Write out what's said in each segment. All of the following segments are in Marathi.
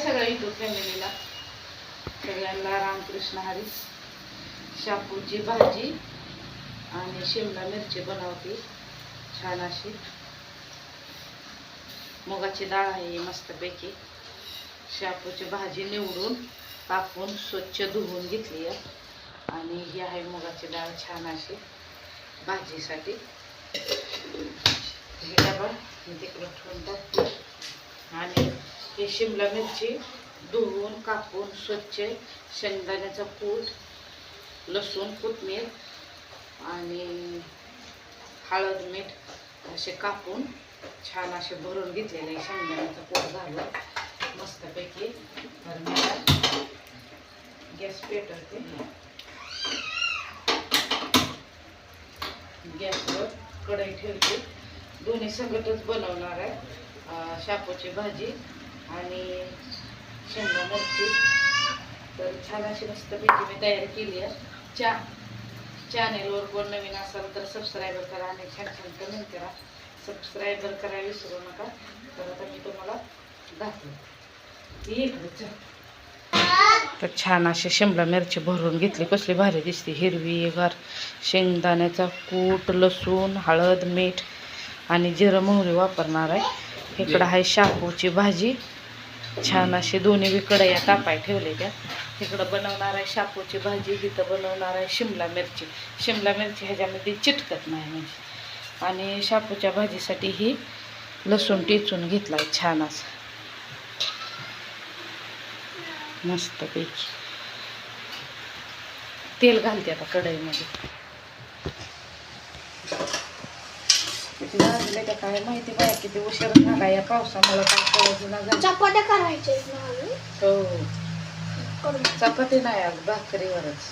सगळ्या युट्यूब फॅमिलीला सगळ्यांना रामकृष्ण हरी. शापूची भाजी आणि शिमला मिरची बनवते. छान अशी. मुगाची डाळ आहे मस्तपैकी. शापूची भाजी निवडून कापून स्वच्छ धुवून घेतली आहे. आणि ही आहे मुगाची डाळ छान अशी. भाजीसाठी. हे डबा मी तिकडं ठेवून टाकते. आणि ही शिमला मिरची धुवून कापून स्वच्छ शेंगदाण्याचा कूट लसूण कोथमीर आणि हळद मीठ असे कापून छान असे भरून घेतलेले शेंगदाण्याचं कूट झालं. मस्तपैकी तर मी गॅस पेटवते. गॅसवर कढई ठेवते. दोन्ही संगतच बनवणार आहे. शापूची भाजी आणि शेंगा मिरची तर छान अशी मस्तपैकी मी तयारी केली आहे. चा चॅनेलवर कोण नवीन असाल तर सबस्क्राईबर करा आणि छान छान कमेंट करा. सबस्क्राईबर करायला विसरू नका. तर आता मी तुम्हाला दाखवते. तर छान अशी शिमला मिरची भरून घेतली. कसली भारी दिसते. हिरवी गार. शेंगदाण्याचा कूट लसूण हळद मीठ आणि जिरं मोहरी वापरणार आहे. इकडं आहे शापूची भाजी. छान असे दोन्ही बी कढया तापाय ठेवले त्या. तिकडं बनवणार आहे शापूची भाजी तिथं बनवणार आहे शिमला मिरची. शिमला मिरची ह्याच्यामध्ये चिटकत नाही म्हणजे. आणि शापूच्या भाजीसाठी ही लसूण टिचून घेतला आहे छान असं. मस्तपैकी. तेल घालते आता कढईमध्ये. किती वाजले का? काय माहिती? बाया किती उशीर झाला या पावसामुळे काय कळत ना झालं. चपात्या करायच्या आहेत ना अजून? हो. करून चपाती नाही आज भाकरीवरच.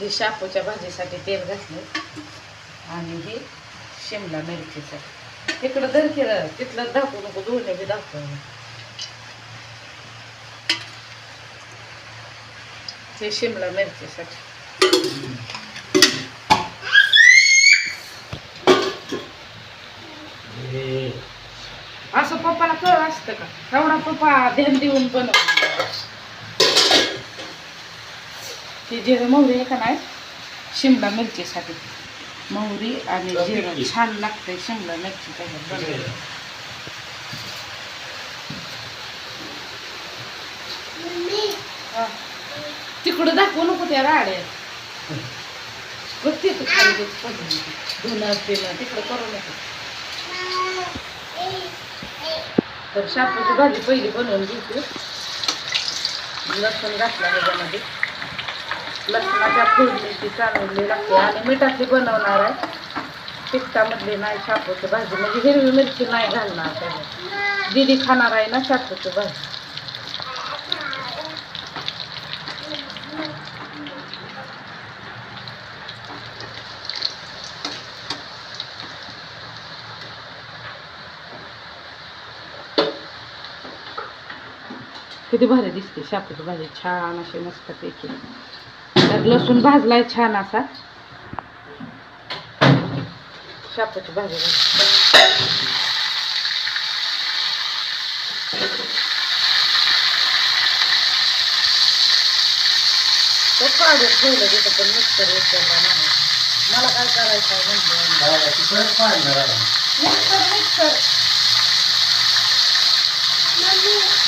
हे शापूच्या भाजीसाठी तेल घातले आणि हे शिमला मिरचीसाठी इकडं दर केलं तिथलं दाखवू नको दोन्ही बी दाखव हे शिमला मिरचीसाठी. असं पप्पाला कळ असतं का? एवढा पप्पा ध्यान देऊन बनव. ते जिरं मोहरी आहे का नाही? शिमला मिरचीसाठी. मोहरी आणि जिरं छान लागतंय शिमला मिरची त्याच्यात. हा. तिकडं दाखवू नको त्या राड्या. बघते तू खाली. बघ पडून. धुणं पिणं तिकडं करू नको. तर शापूची भाजी पहिली बनवून घेते लसूण घातला ह्याच्यामध्ये लसणाच्या फोडणीची चांगली लागते आणि मिठाची बनवणार आहे. तिखटामधली नाही शापूची भाजी म्हणजे हिरवी मिरची नाही घालणार त्याला दिदी खाणार आहे ना शापूची भाजी? किती भारी दिसते शापूची भाजी छान अशी मस्तपैकी तर लसूण भाजलाय छान असा. शापूची भाजी तो काढून ठेवलं तिथं पण मिक्सर नाही मला काय करायचं आहे म्हणजे मिक्सर मिक्सर.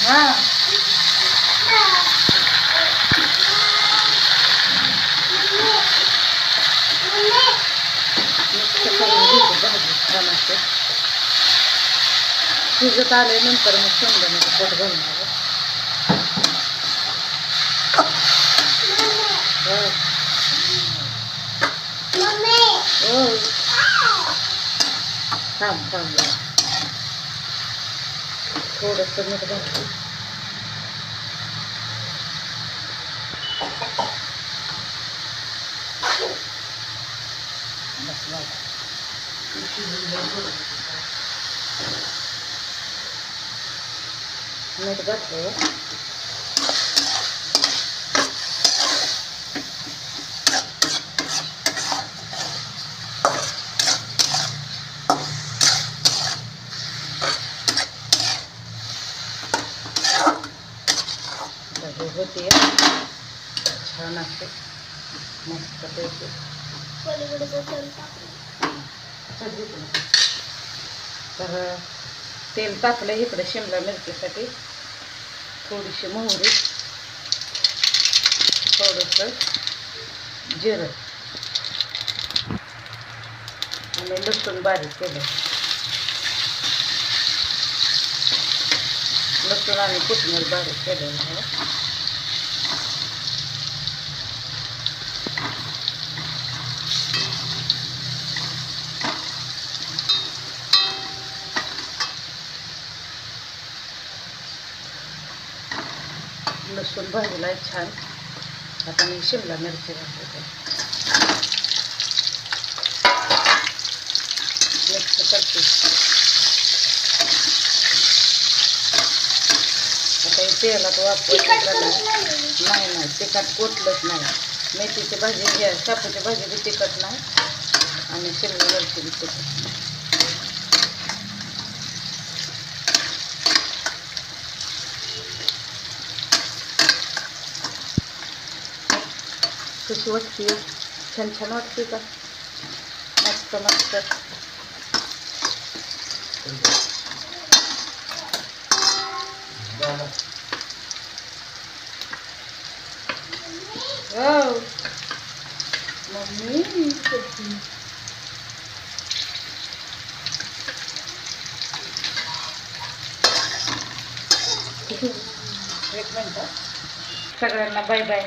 हा. शिजत आले नंतर मग समजा असे मग शेंगदाण्याचं पोट घालणार हो थांब थांब थोडस थोडंसं मीठ घालते. मीठ घातलं होते छान असते मस्त पैकी तर तेल टाकलं इकडे शिमला मिरचीसाठी. थोडीशी मोहरी थोडंसं जिरं. आणि लसूण बारीक केलं. लसूण आणि कोथिंबीर बारीक केलेलं आहे. लसूण भाजला आहे छान. आता मी शिमला मिरची घालते. मिक्स करते. आता हे तेलात वापर नाही. नाही. तिखट कोटलंच नाही. मेथीची भाजी घ्या शापूची भाजी बी तिखट नाही. आणि शिमला मिरची बी तिखट. कशी वाटते छान छान वाटते का मस्त मस्त हो मम्मी एक मिनटं सगळ्यांना बाय बाय